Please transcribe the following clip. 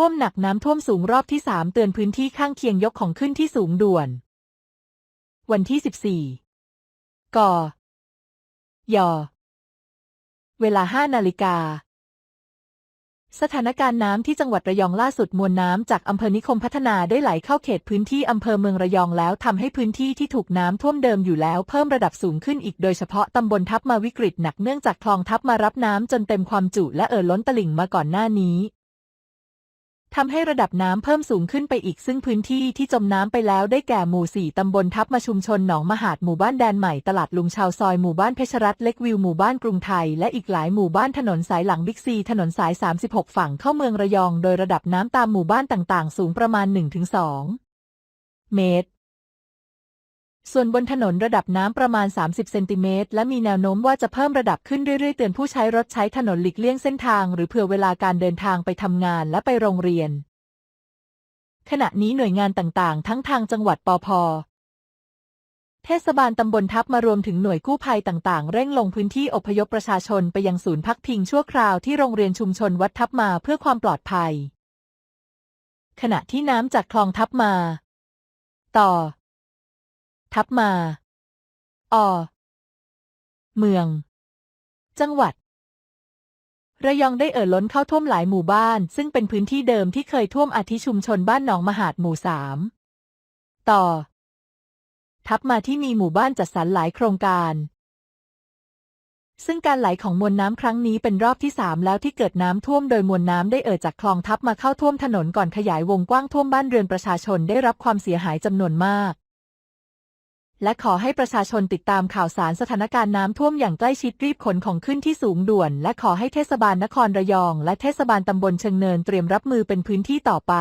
ว่วมหนักน้ำท่วมสูงรอบที่สามเตือนพื้นที่ข้างเคียงยกของขึ้นที่สูงด่วน วันที่สิบสี่กยเวลาห้านาฬิกา สถานการณ์น้ำที่จังหวัดระยองล่าสุดมวลน้ำจากอำเภอนิคมพัฒนาได้ไหลเข้าเขตพื้นที่อำเภอเมืองระยองแล้วทำให้พื้นที่ที่ถูกน้ำท่วมเดิมอยู่แล้วเพิ่มระดับสูงขึ้นอีกโดยเฉพาะตำบลทับมาวิกฤตหนักเนื่องจากคลองทับมารับน้ำจนเต็มความจุและเอ่อล้นตลิ่งมาก่อนหน้านี้ ทำให้ระดับน้ำเพิ่มสูงขึ้นไปอีกซึ่งพื้นที่ที่จมน้ำไปแล้วได้แก่หมู่สี่ตำบลทับมาชุมชนหนองมหาดหมู่บ้านแดนใหม่ตลาดลุงชาวซอยหมู่บ้านเพชรรัตน์เล็กวิวหมู่บ้านกรุงไทย และอีกหลายหมู่บ้านถนนสายหลังบิ๊กซี ถนนสาย 36 ฝั่งเข้าเมืองระยอง โดยระดับน้ำตามหมู่บ้านต่างๆ สูงประมาณ 1-2 เมตร ส่วนบนถนนระดับน้ำประมาณ 30 เซนติเมตรและมีแนวโน้มว่าจะเพิ่มระดับขึ้นเรื่อยๆ เตือนผู้ใช้รถใช้ถนนหลีกเลี่ยงเส้นทาง หรือเผื่อเวลาการเดินทางไปทำงานและไปโรงเรียน ขณะนี้หน่วยงานต่างๆ ทั้งทางจังหวัดปอพเทศบาลตำบลทับมารวมถึงหน่วยกู้ภัยต่างๆ เร่งลงพื้นที่อพยพประชาชนไปยังศูนย์พักพิงชั่วคราวที่โรงเรียนชุมชนวัดทับมาเพื่อความปลอดภัย ขณะที่น้ำจากคลองทับมา ต่อ ทับมา อ เมือง จังหวัด ระยองได้เอ่อล้นเข้าท่วมหลายหมู่บ้าน ซึ่งเป็นพื้นที่เดิมที่เคยท่วมอาทิชุมชนบ้านหนองมหาดหมู่สามต่อ ทับมาที่มีหมู่บ้านจัดสรรหลายโครงการ ซึ่งการไหลของมวลน้ำครั้งนี้เป็นรอบที่สามแล้วที่เกิดน้ำท่วมโดยมวลน้ำได้เอ่อจากคลองทับมาเข้าท่วมถนนก่อนขยายวงกว้างท่วมบ้านเรือนประชาชนได้รับความเสียหายจำนวนมาก และขอให้ประชาชนติดตามข่าวสารสถานการณ์น้ำท่วมอย่างใกล้ชิดรีบขนของขึ้นที่สูงด่วน และขอให้เทศบาลนครระยอง และเทศบาลตำบลเชิงเนินเตรียมรับมือเป็นพื้นที่ต่อไป